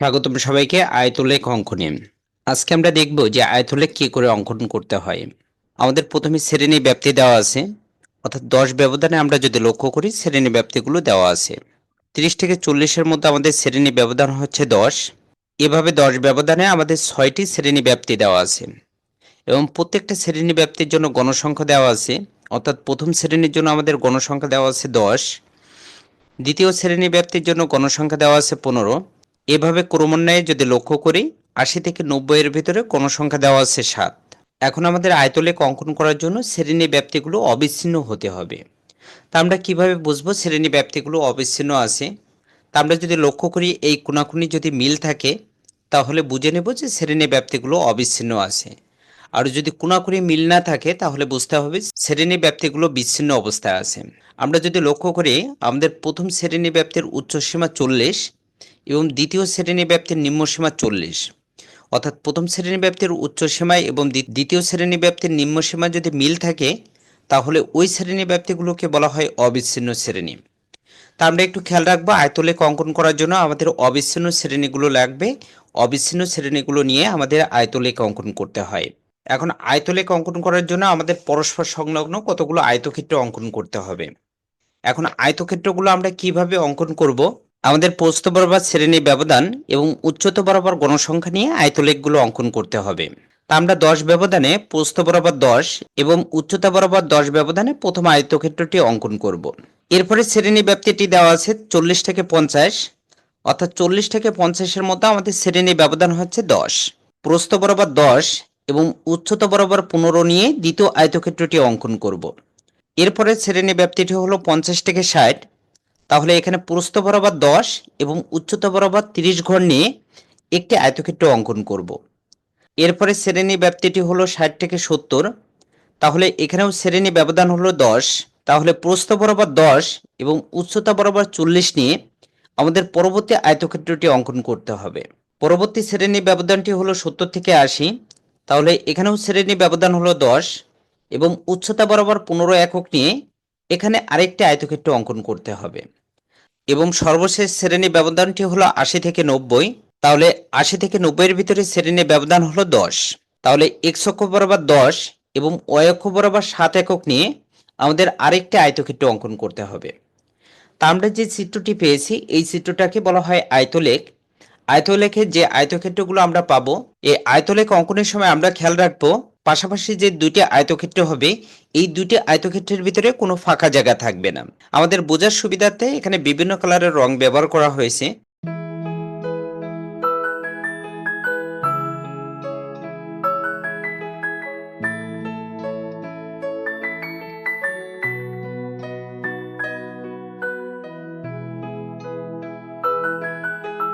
স্বাগতম সবাইকে আয়তলেখ অঙ্কনে আজকে আমরা দেখব যে আয়তলেখ কি করে অঙ্কন করতে হয়। আমাদের প্রথমে শ্রেণি ব্যাপ্তি দেওয়া আছে, অর্থাৎ দশ ব্যবধানে আমরা যদি লক্ষ্য করি, শ্রেণি ব্যাপ্তিগুলো দেওয়া আছে। তিরিশ থেকে চল্লিশের মধ্যে আমাদের শ্রেণি ব্যবধান হচ্ছে দশ। এভাবে দশ ব্যবধানে আমাদের ছয়টি শ্রেণি ব্যাপ্তি দেওয়া আছে। এবং প্রত্যেকটা শ্রেণি ব্যাপ্তির জন্য গণসংখ্যা দেওয়া আছে, অর্থাৎ প্রথম শ্রেণির জন্য আমাদের গণসংখ্যা দেওয়া আছে দশ। দ্বিতীয় শ্রেণি ব্যাপ্তির জন্য গণসংখ্যা দেওয়া আছে পনেরো। এভাবে ক্রমান্বয়ে যদি লক্ষ্য করি, আশি থেকে নব্বই এর ভিতরে কোন সংখ্যা দেওয়া আছে সাত। এখন আমাদের আয়তলেখ অঙ্কন করার জন্য শ্রেণি ব্যাপ্তিগুলো অবিচ্ছিন্ন হতে হবে। তা আমরা কীভাবে বুঝব শ্রেণি ব্যাপ্তিগুলো অবিচ্ছিন্ন আছে? তা আমরা যদি লক্ষ্য করি, এই কোনাকুনি যদি মিল থাকে, তাহলে বুঝে নেব যে শ্রেণি ব্যাপ্তিগুলো অবিচ্ছিন্ন আছে। আর যদি কোনাকুনি মিল না থাকে, তাহলে বুঝতে হবে শ্রেণি ব্যাপ্তিগুলো বিচ্ছিন্ন অবস্থায় আছে। আমরা যদি লক্ষ্য করি, আমাদের প্রথম শ্রেণি ব্যাপ্তির উচ্চসীমা চল্লিশ এবং দ্বিতীয় শ্রেণি ব্যাপ্তির নিম্নসীমা চল্লিশ। অর্থাৎ প্রথম শ্রেণি ব্যাপ্তির উচ্চসীমায় এবং দ্বিতীয় শ্রেণি ব্যাপ্তির নিম্নসীমা যদি মিল থাকে, তাহলে ওই শ্রেণি ব্যাপ্তিগুলোকে বলা হয় অবিচ্ছিন্ন শ্রেণি। তা আমরা একটু খেয়াল রাখব, আয়তলেখ অঙ্কন করার জন্য আমাদের অবিচ্ছিন্ন শ্রেণীগুলো লাগবে। অবিচ্ছিন্ন শ্রেণীগুলো নিয়ে আমাদের আয়তলেখ অঙ্কন করতে হয়। এখন আয়তলেখ অঙ্কন করার জন্য আমাদের পরস্পর সংলগ্ন কতগুলো আয়তক্ষেত্র অঙ্কন করতে হবে। এখন আয়তক্ষেত্রগুলো আমরা কীভাবে অঙ্কন করব? আমাদের প্রস্থ বরাবর শ্রেণি ব্যবধান এবং উচ্চতা বরাবর গণসংখ্যা নিয়ে আয়তলেখগুলো অঙ্কন করতে হবে। তা আমরা দশ ব্যবধানে প্রস্থ বরাবর দশ এবং উচ্চতা বরাবর দশ ব্যবধানে প্রথম আয়তক্ষেত্রটি অঙ্কন করব। এরপরে শ্রেণি ব্যাপ্তিটি দেওয়া আছে চল্লিশ থেকে পঞ্চাশ, অর্থাৎ চল্লিশ থেকে পঞ্চাশের মধ্যে আমাদের শ্রেণি ব্যবধান হচ্ছে দশ। প্রস্থ বরাবর দশ এবং উচ্চতা বরাবর পনেরো নিয়ে দ্বিতীয় আয়তক্ষেত্রটি অঙ্কন করব। এরপরে শ্রেণি ব্যাপ্তিটি হলো পঞ্চাশ থেকে ষাট তাহলে এখানে প্রস্থ বরাবর দশ এবং উচ্চতা বরাবর তিরিশ ঘর নিয়ে একটি আয়তক্ষেত্র অঙ্কন করব। এরপরে শ্রেণি ব্যাপ্তিটি হলো ষাট থেকে সত্তর। তাহলে এখানেও শ্রেণি ব্যবধান হলো দশ। তাহলে প্রস্থ বরাবর দশ এবং উচ্চতা বরাবর চল্লিশ নিয়ে আমাদের পরবর্তী আয়তক্ষেত্রটি অঙ্কন করতে হবে। পরবর্তী শ্রেণি ব্যবধানটি হলো সত্তর থেকে আশি। তাহলে এখানেও শ্রেণি ব্যবধান হলো দশ এবং উচ্চতা বরাবর পনেরো একক নিয়ে এখানে আরেকটি আয়তক্ষেত্র অঙ্কন করতে হবে। এবং সর্বশেষ শ্রেণি ব্যবধানটি হলো আশি থেকে নব্বই। তাহলে আশি থেকে নব্বইয়ের ভিতরে শ্রেণি ব্যবধান হলো দশ। তাহলে এক্স অক্ষ বরাবর দশ এবং অক্ষ বরাবর সাত একক নিয়ে আমাদের আরেকটি আয়তক্ষেত্র অঙ্কন করতে হবে। তা আমরা যে চিত্রটি পেয়েছি, এই চিত্রটাকে বলা হয় আয়তলেখ। আয়তলেখের যে আয়তক্ষেত্রগুলো আমরা পাবো, এই আয়তলেখ অঙ্কনের সময় আমরা খেয়াল রাখব পাশাপাশি যে দুটি আয়তক্ষেত্র হবে, এই দুটি আয়তক্ষেত্রের ভিতরে কোনো ফাঁকা জায়গা থাকবে না। আমাদের বোঝার সুবিধার্থে এখানে বিভিন্ন কালারের রং ব্যবহার করা হয়েছে।